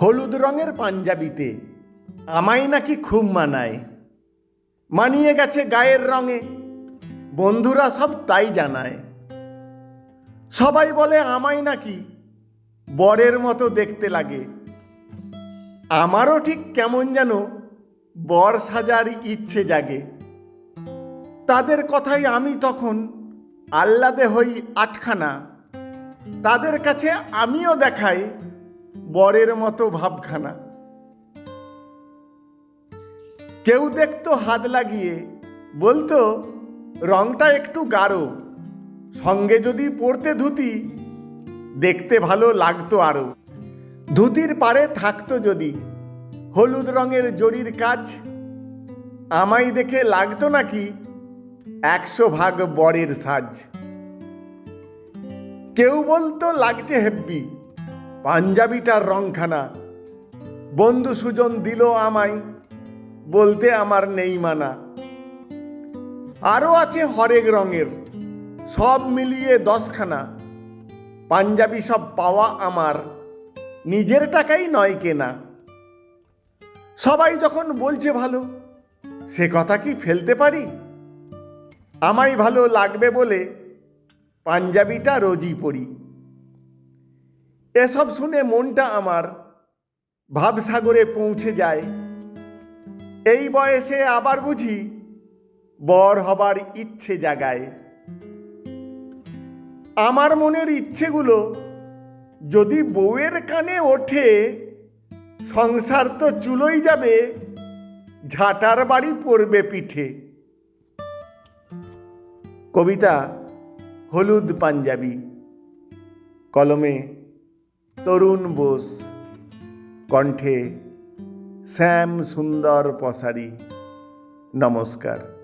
হলুদ রঙের পাঞ্জাবিতে, আমায় নাকি খুব মানায়। মানিয়ে গেছে গায়ের রঙে, বন্ধুরা সব তাই জানায়। সবাই বলে আমায় নাকি বরের মতো দেখতে লাগে। আমারও ঠিক কেমন যেন বর সাজার ইচ্ছে জাগে। তাদের কথাই আমি তখন আহ্লাদে হই আটখানা। তাদের কাছে আমিও দেখাই বরের মতো ভাবখানা। কেউ দেখতো হাত লাগিয়ে, বলতো, রংটা একটু গাঢ়, সঙ্গে যদি পরতে ধুতি, দেখতে ভালো লাগতো আরও ধুতির পাড়ে থাকতো যদি, হলুদ রঙের জরির কাজ, আমায় দেখে লাগতো নাকি একশো ভাগ বরের সাজ। কেউ বলতো, লাগছে হেব্বি। পাঞ্জাবিটার রংখানা। বন্ধু সুজন দিল আমায়, বলতে আমার নেই মানা। আরও আছে হরেক রঙের, সব মিলিয়ে দশখানা। পাঞ্জাবি সব পাওয়া আমার, নিজের টাকাই নয় কেনা। সবাই যখন বলছে ভালো, সে কথা কি ফেলতে পারি? আমায় ভালো লাগবে বলে পাঞ্জাবিটা রোজই পড়ি। এসব শুনে মনটা আমার ভাবসাগরে পৌঁছে যায়। এই বয়সে আবার বুঝি বর হবার ইচ্ছে জাগায়। আমার মনের ইচ্ছেগুলো যদি বউয়ের কানে ওঠে, সংসার তো চুলোই যাবে, ঝাঁটার বাড়ি পড়বে পিঠে। কবিতা, হলুদ পাঞ্জাবি, কলমে তরুণ বোস কণ্ঠে শ্যাম সুন্দর পসারি। নমস্কার।